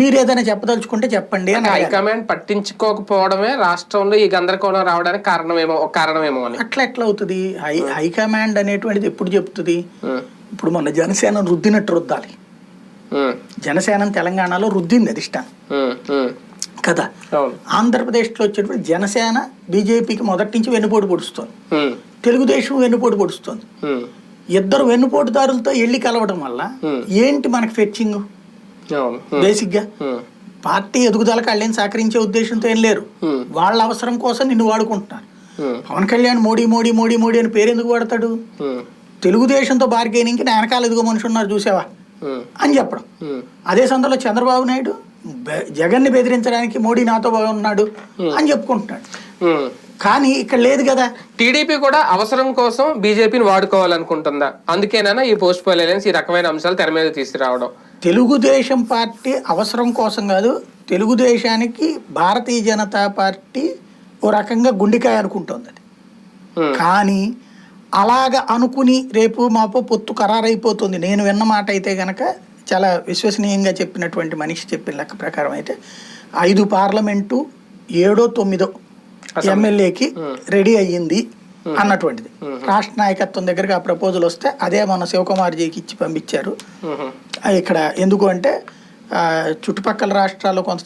మీరు ఏదైనా చెప్పదలుచుకుంటే చెప్పండి అని. హైకమాండ్ పట్టించుకోకపోవడమే రాష్ట్రంలో ఈ గందరగోళం రావడానికి కారణమేమో ఒక కారణమేమో అని. అట్లా ఎట్లా అవుతుంది? హై హైకమాండ్ అనేటువంటిది ఎప్పుడు చెప్తుంది? ఇప్పుడు మన జనసేన రుద్దినట్టు రుద్దాలి. జనసేన తెలంగాణలో రుద్దింది అధిష్టానం. కదా? ఆంధ్రప్రదేశ్లో వచ్చేటప్పుడు జనసేన బీజేపీకి మొదటి నుంచి వెన్నుపోటు పొడుస్తుంది. తెలుగుదేశం వెన్నుపోటు పొడుస్తుంది. ఇద్దరు వెన్నుపోటుదారులతో వెళ్ళి కలవడం వల్ల. ఏంటి మనకి ఫెచ్చింగ్ బేసిక్గా ఉమ్, పార్టీ ఎదుగుదలకు వాళ్ళేం సహకరించే ఉద్దేశంతో ఏం లేరు. వాళ్ళ అవసరం కోసం నిన్ను వాడుకుంటున్నారు. పవన్ కళ్యాణ్ మోడీ మోడీ మోడీ మోడీ అని పేరు ఎందుకు వాడతాడు? తెలుగుదేశంతో బార్గెనింగ్కి నా వెనకాల ఎదుగు మనిషి ఉన్నారు చూసావా? అని చెప్పడం. అదే సందర్భంలో చంద్రబాబు నాయుడు జగన్ని బెదిరించడానికి మోడీ నాతో ఉన్నాడు అని చెప్పుకుంటున్నాడు. కానీ ఇక్కడ లేదు కదా. టీడీపీ కూడా అవసరం కోసం బీజేపీని వాడుకోవాలనుకుంటుందా? అందుకేనా ఈ పోస్ట్ పోల్ అలయన్స్ ఈ రకమైన అంశాలు తెర మీద తీసుకురావడం. తెలుగుదేశం పార్టీ అవసరం కోసం కాదు తెలుగుదేశానికి భారతీయ జనతా పార్టీ ఓ రకంగా గుండెకాయ అనుకుంటుంది అది. కానీ అలాగ అనుకుని రేపు మాపో పొత్తు ఖరారైపోతుంది. నేను విన్న మాట అయితే గనక చాలా విశ్వసనీయంగా చెప్పినటువంటి మనిషి చెప్పిన లెక్క ప్రకారం అయితే ఐదు పార్లమెంటు ఏడో తొమ్మిదో ఎమ్మెల్యేకి రెడీ అయ్యింది అన్నటువంటిది. రాష్ట్ర నాయకత్వం దగ్గరికి ఆ ప్రపోజల్ వస్తే అదే మన శివకుమార్జీకి ఇచ్చి పంపించారు. ఇక్కడ ఎందుకు అంటే ఆ, చుట్టుపక్కల రాష్ట్రాల్లో కొంత